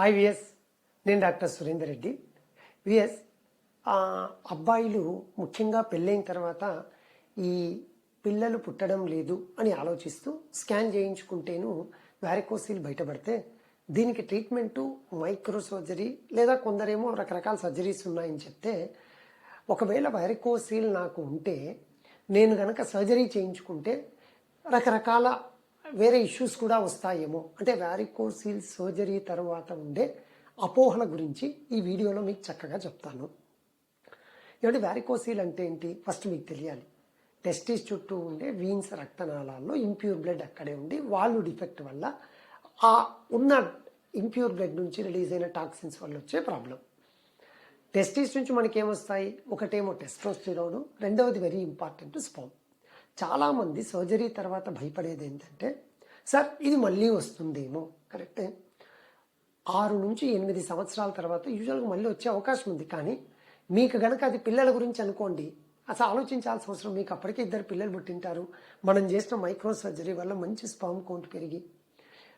Hi VS నేను doctor Surender Reddy. VS అబ్బాయిలు ముఖ్యంగా పెళ్ళైన తర్వాత ఈ పిల్లలు పుట్టడం లేదు అని ఆలోచిస్తూ స్కాన్ చేయించుకుంటేను వ్యారికోసీలు బయటపడితే దీనికి ట్రీట్మెంటు మైక్రో సర్జరీ లేదా కొందరేమో రకరకాల సర్జరీస్ ఉన్నాయని చెప్తే ఒకవేళ వ్యారికోసిల్ నాకు ఉంటే నేను గనక సర్జరీ చేయించుకుంటే రకరకాల వేరే ఇష్యూస్ కూడా వస్తాయేమో. అంటే వ్యారికోసిల్ సర్జరీ తర్వాత ఉండే అపోహల గురించి ఈ వీడియోలో మీకు చక్కగా చెప్తాను. ఏమంటే వ్యారికోసిల్ అంటే ఏంటి? ఫస్ట్ మీకు తెలియాలి. టెస్టిస్ చుట్టూ ఉండే వీన్స్ రక్తనాళాల్లో ఇంప్యూర్ బ్లడ్ అక్కడే ఉండి వాళ్ళు డిఫెక్ట్ వల్ల ఆ ఉన్న ఇంప్యూర్ బ్లడ్ నుంచి రిలీజ్ అయిన టాక్సిన్స్ వల్ల వచ్చే ప్రాబ్లం టెస్టిస్ నుంచి మనకి ఏమొస్తాయి ఒకటేమో టెస్టోస్టిరోను రెండవది వెరీ ఇంపార్టెంట్ స్పోమ్ చాలామంది సర్జరీ తర్వాత భయపడేది ఏంటంటే సార్ ఇది మళ్ళీ వస్తుందేమో. కరెక్టే. ఆరు నుంచి ఎనిమిది సంవత్సరాల తర్వాత యూజువల్గా మళ్ళీ వచ్చే అవకాశం ఉంది. కానీ మీకు గనక అది పిల్లల గురించి అనుకోండి అసలు ఆలోచించాల్సిన అవసరం మీకు. అప్పటికే ఇద్దరు పిల్లలు పుట్టింటారు. మనం చేసిన మైక్రో సర్జరీ వల్ల మంచి స్పామ్ కౌంట్ పెరిగి.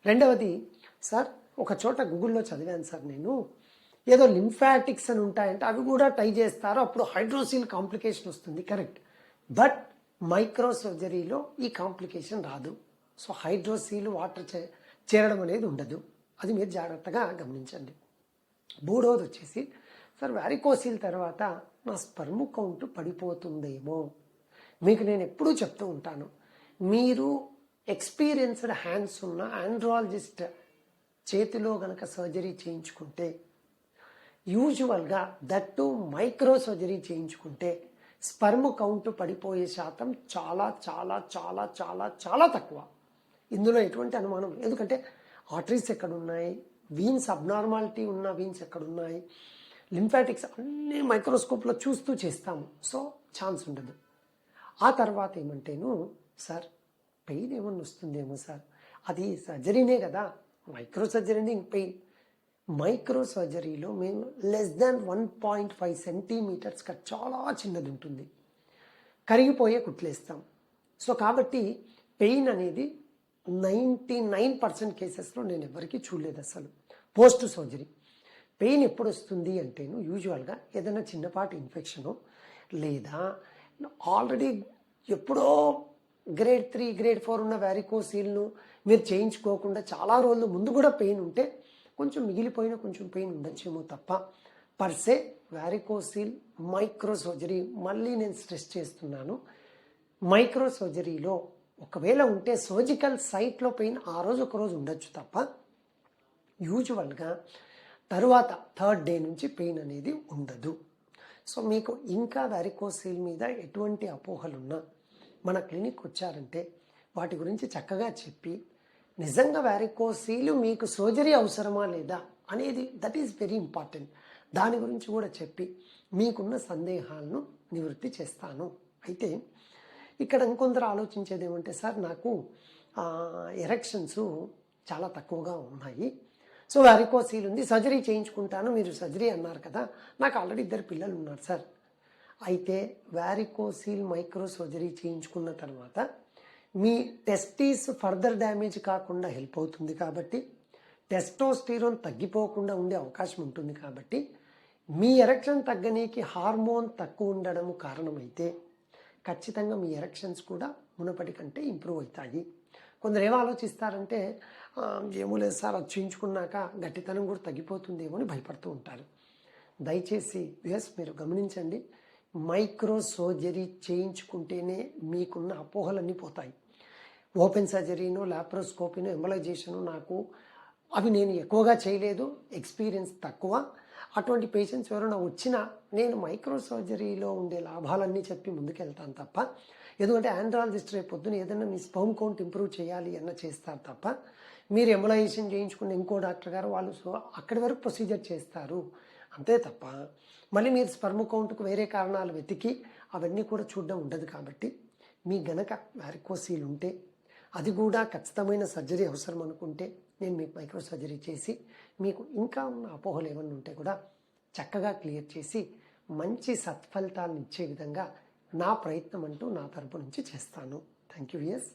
రెండవది సార్ ఒక చోట గూగుల్లో చదివాను సార్ నేను. ఏదో లింఫాటిక్స్ అని ఉంటాయంటే అవి కూడా టై చేస్తారు. అప్పుడు హైడ్రోసిల్ కాంప్లికేషన్ వస్తుంది. కరెక్ట్. బట్ మైక్రో సర్జరీలో ఈ కాంప్లికేషన్ రాదు. సో హైడ్రోసీలు వాటర్ చే చేరడం అనేది ఉండదు. అది మీరు జాగ్రత్తగా గమనించండి. మూడవది వచ్చేసి సార్ వ్యారికోసిల్ తర్వాత నా స్పర్మ్ కౌంట్ పడిపోతుందేమో. మీకు నేను ఎప్పుడూ చెప్తూ ఉంటాను. మీరు ఎక్స్పీరియన్స్డ్ హ్యాండ్స్ ఉన్న ఆండ్రాలజిస్ట్ చేతిలో గనక సర్జరీ చేయించుకుంటే యూజువల్గా దట్టు మైక్రో సర్జరీ చేయించుకుంటే స్పర్మ్ కౌంట్ పడిపోయే శాతం చాలా చాలా చాలా చాలా చాలా తక్కువ. ఇందులో ఎటువంటి అనుమానం ఎందుకంటే ఆర్టరీస్ ఎక్కడున్నాయి వీన్స్ అబ్నార్మాలిటీ ఉన్న వీన్స్ ఎక్కడున్నాయి లింఫాటిక్స్ అన్ని మైక్రోస్కోప్లో చూస్తూ చేస్తాము. సో ఛాన్స్ ఉండదు. ఆ తర్వాత ఏమంటేను సార్ పెయిన్ ఏమన్నా వస్తుందేమో సార్. అది సర్జరీనే కదా. మైక్రో సర్జరీనే పెయిన్ మైక్రో సర్జరీలో మేము less than one point five సెంటీమీటర్స్గా చాలా చిన్నది ఉంటుంది. కరిగిపోయే కుట్లేస్తాం. సో కాబట్టి పెయిన్ అనేది నైంటీ నైన్ పర్సెంట్ కేసెస్లో నేను ఎవరికీ చూడలేదు అసలు. Post surgery. పెయిన్ ఎప్పుడు వస్తుంది అంటేను యూజువల్గా ఏదైనా చిన్నపాటి ఇన్ఫెక్షను లేదా ఆల్రెడీ ఎప్పుడో గ్రేడ్ త్రీ గ్రేడ్ ఫోర్ ఉన్న వ్యారికోసీల్ను మీరు చేయించుకోకుండా చాలా రోజులు ముందు కూడా పెయిన్ ఉంటే కొంచెం మిగిలిపోయిన కొంచెం పెయిన్ ఉండొచ్చేమో తప్ప పర్సే వ్యారికోసీల్ మైక్రో సర్జరీ మళ్ళీ నేను స్ట్రెస్ చేస్తున్నాను. మైక్రో సర్జరీలో ఒకవేళ ఉంటే సర్జికల్ సైట్లో పెయిన్ ఆ రోజు ఒక రోజు ఉండొచ్చు తప్ప యూజువల్గా తరువాత థర్డ్ డే నుంచి పెయిన్ అనేది ఉండదు. సో మీకు ఇంకా వ్యారికోసీల్ మీద ఎటువంటి అపోహలున్నా మన క్లినిక్ వచ్చారంటే వాటి గురించి చక్కగా చెప్పి నిజంగా వ్యారికోసీలు మీకు సర్జరీ అవసరమా లేదా అనేది దట్ ఈస్ వెరీ ఇంపార్టెంట్ దాని గురించి కూడా చెప్పి మీకున్న సందేహాలను నివృత్తి చేస్తాను. అయితే ఇక్కడ ఇంకొందరు ఆలోచించేది ఏమంటే సార్ నాకు ఎరెక్షన్స్ చాలా తక్కువగా ఉన్నాయి. సో వ్యారికోసీల్ ఉంది. సర్జరీ చేయించుకుంటాను. మీరు సర్జరీ అన్నారు కదా. నాకు ఆల్రెడీ ఇద్దరు పిల్లలు ఉన్నారు సార్. అయితే వ్యారికోసీల్ మైక్రో సర్జరీ చేయించుకున్న తర్వాత మీ టెస్టీస్ ఫర్దర్ డ్యామేజ్ కాకుండా హెల్ప్ అవుతుంది కాబట్టి టెస్టోస్టిరోన్ తగ్గిపోకుండా ఉండే అవకాశం ఉంటుంది కాబట్టి మీ ఎరక్షన్ తగ్గనీకి హార్మోన్ తక్కువ ఉండడం కారణమైతే ఖచ్చితంగా మీ ఎరక్షన్స్ కూడా మునపటి కంటే ఇంప్రూవ్ అవుతాయి. కొందరు ఏం ఆలోచిస్తారంటే ఏమో లేదు సార్ అది చేయించుకున్నాక గట్టితనం కూడా తగ్గిపోతుందేమో అని భయపడుతూ ఉంటారు. దయచేసి ఎస్ మీరు గమనించండి మైక్రో సర్జరీ చేయించుకుంటేనే మీకున్న అపోహలన్నీ పోతాయి. ఓపెన్ సర్జరీను లాప్రోస్కోపీను ఎంబలైజేషను నాకు అవి నేను ఎక్కువగా చేయలేదు ఎక్స్పీరియన్స్ తక్కువ. అటువంటి పేషెంట్స్ ఎవరైనా వచ్చినా నేను మైక్రో సర్జరీలో ఉండే లాభాలన్నీ చెప్పి ముందుకెళ్తాను తప్ప ఎందుకంటే ఆండ్రాలజిస్ట్ రేపు పొద్దున ఏదైనా మీ స్పర్మ్ కౌంట్ ఇంప్రూవ్ చేయాలి అన్న చేస్తారు తప్ప మీరు ఎంబలైజేషన్ చేయించుకున్న ఇంకో డాక్టర్ గారు వాళ్ళు సో అక్కడి వరకు ప్రొసీజర్ చేస్తారు. అంతే తప్ప మళ్ళీ మీరు స్పర్మ్ కౌంట్కు వేరే కారణాలు వెతికి అవన్నీ కూడా చూడడం ఉండదు కాబట్టి మీ గనక వ్యారికోసీల్ ఉంటే అది కూడా ఖచ్చితమైన సర్జరీ అవసరం అనుకుంటే నేను మీకు మైక్రో సర్జరీ చేసి మీకు ఇంకా ఉన్న అపోహలు ఏమన్నా ఉంటే కూడా చక్కగా క్లియర్ చేసి మంచి సత్ఫలితాలను ఇచ్చే విధంగా నా ప్రయత్నం అంటూ నా తరపు నుంచి చేస్తాను. Thank you yes